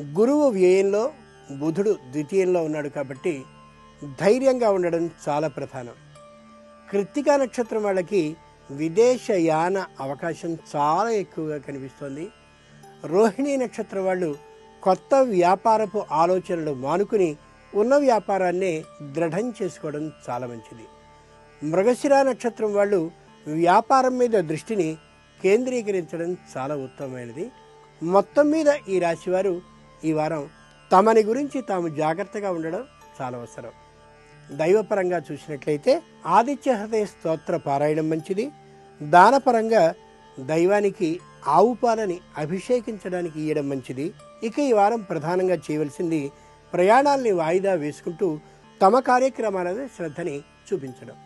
గురువు వ్యయంలో బుధుడు ద్వితీయంలో ఉన్నాడు కాబట్టి ధైర్యంగా ఉండడం చాలా ప్రధానం. కృత్తికా నక్షత్రం వాళ్ళకి విదేశయాన అవకాశం చాలా ఎక్కువగా కనిపిస్తోంది. రోహిణీ నక్షత్రం వాళ్ళు కొత్త వ్యాపారపు ఆలోచనలు మానుకుని ఉన్న వ్యాపారాన్నే దృఢం చేసుకోవడం చాలా మంచిది. మృగశిర నక్షత్రం వాళ్ళు వ్యాపారం మీద దృష్టిని కేంద్రీకరించడం చాలా ఉత్తమమైనది. మొత్తం మీద ఈ రాశివారు ఈ వారం తమని గురించి తాము జాగ్రత్తగా ఉండడం చాలా అవసరం. దైవపరంగా చూసినట్లయితే ఆదిత్య హృదయ స్తోత్ర పారాయణం మంచిది. దానపరంగా దైవానికి ఆవు పాలని అభిషేకించడానికి ఇయ్యడం మంచిది. ఇక ఈ వారం ప్రధానంగా చేయవలసింది ప్రయాణాల్ని వాయిదా వేసుకుంటూ తమ కార్యక్రమాలను శ్రద్ధని చూపించడం.